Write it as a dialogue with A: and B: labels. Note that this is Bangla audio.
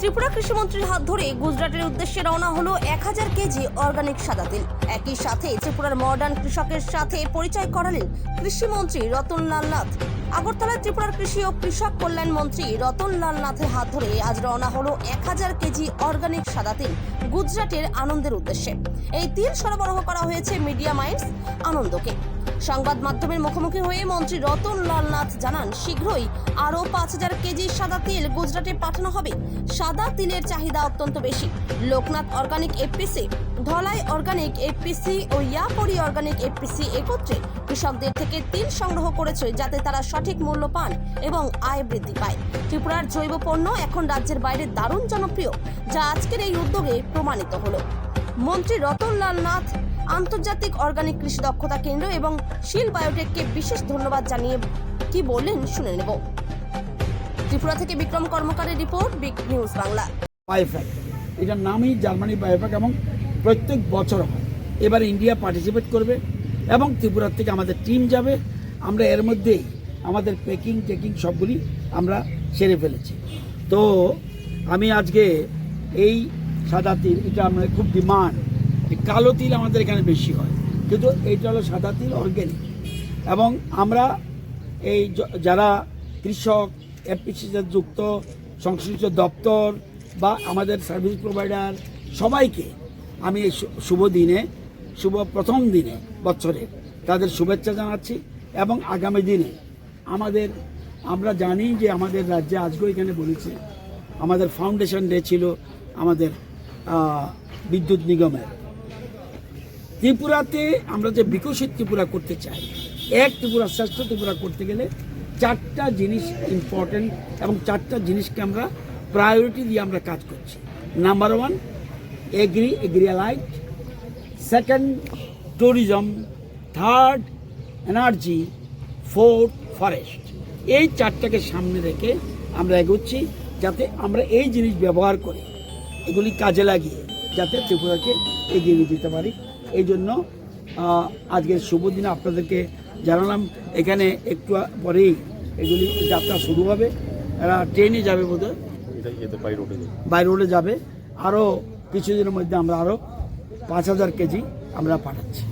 A: ত্রিপুরা কৃষিমন্ত্রীর হাত ধরে গুজরাটের উদ্দেশ্যে রওনা হলো এক হাজার কেজি অর্গানিক সাদা তেল। একই সাথে ত্রিপুরার মডার্ন কৃষকের সাথে পরিচয় করালেন কৃষিমন্ত্রী রতনলাল নাথ। আগরতলায় ত্রিপুরার কৃষি ও কৃষক কল্যাণ মন্ত্রী রতনলাল নাথের হাত ধরে আজ রওনা হলো এক হাজার কেজি অর্গানিক সাদা তেল গুজরাটের আনন্দের উদ্দেশ্যে। এই তেল সরবরাহ করা হয়েছে মিডিয়া মাইন্ডস আনন্দকে। সংবাদ মাধ্যমের মুখোমুখি হয়ে মন্ত্রী রতন লাল নাথ জানান, শীঘ্রই আরও পাঁচ হাজার কেজি সাদা তেল গুজরাটে পাঠানো হবে। সাদা তিলের চাহিদা অত্যন্ত বেশি। Loknath organic FPC, Dhalai organic FPC ও ইয়াপরি অর্গানিক এফপিসি একত্রে কৃষকদের থেকে তিল সংগ্রহ করেছে যাতে তারা সঠিক মূল্য পান এবং আয় বৃদ্ধি পায়। ত্রিপুরার জৈব পণ্য এখন রাজ্যের বাইরে দারুণ জনপ্রিয়, যা আজকের এই উদ্যোগে প্রমাণিত হলো। মন্ত্রী রতনলাল নাথ আন্তর্জাতিক অর্গানিক কৃষি দক্ষতা কেন্দ্র এবং শিল বায়োটেককে বিশেষ ধন্যবাদ জানিয়ে কি বললেন শুনে নেব। ত্রিপুরা থেকে Bikram কর্মকারের report, big news Bangla.
B: Biofac এটার নামই জার্মানি বায়োফ্যাক এবং প্রত্যেক বছর হয়। এবার ইন্ডিয়া পার্টিসিপেট করবে এবং ত্রিপুরার থেকে আমাদের টিম যাবে। আমরা এর মধ্যেই আমাদের প্যাকিং, টেকিং সবগুলি আমরা সেরে ফেলেছি। তো আমি আজকে এই সাদা তিল এটা আমাদের খুব ডিমান্ড কালো তিল আমাদের এখানে বেশি হয়। কিন্তু এইটা হলো সাদা তিল অর্গ্যানিক এবং আমরা এই যারা কৃষক এফপিসিতে যুক্ত, সংশ্লিষ্ট দপ্তর বা আমাদের সার্ভিস প্রোভাইডার সবাইকে আমি এই শুভ দিনে, শুভ প্রথম দিনে বছরের তাদের শুভেচ্ছা জানাচ্ছি এবং আগামী দিনে আমাদের, আমরা জানি যে আমাদের রাজ্যে আজকেও এখানে বলেছি, আমাদের ফাউন্ডেশন ডে ছিল আমাদের বিদ্যুৎ নিগমের। ত্রিপুরাতে আমরা যে বিকশিত ত্রিপুরা করতে চাই, এক ত্রিপুরা, শ্রেষ্ঠ ত্রিপুরা করতে গেলে চারটা জিনিস ইম্পর্টেন্ট এবং চারটা জিনিসকে আমরা প্রায়োরিটি দিয়ে আমরা কাজ করছি। Number one agri এগ্রিয়ালাইট second tourism third energy fourth forest এই চারটাকে সামনে রেখে আমরা এগোচ্ছি যাতে আমরা এই জিনিস ব্যবহার করে। এগুলি কাজে লাগিয়ে যাতে ত্রিপুরাকে এগিয়ে নিয়ে যেতে পারি। এই জন্য আজকের শুভ দিনে আপনাদেরকে জানালাম, এখানে একটু পরেই এগুলি যাত্রা শুরু হবে। এরা ট্রেনে যাবে বোধহয়।
C: বাই রোডে যাবে।
B: আরও কিছুদিনের মধ্যে আমরা আরও পাঁচ হাজার কেজি আমরা পাঠাচ্ছি।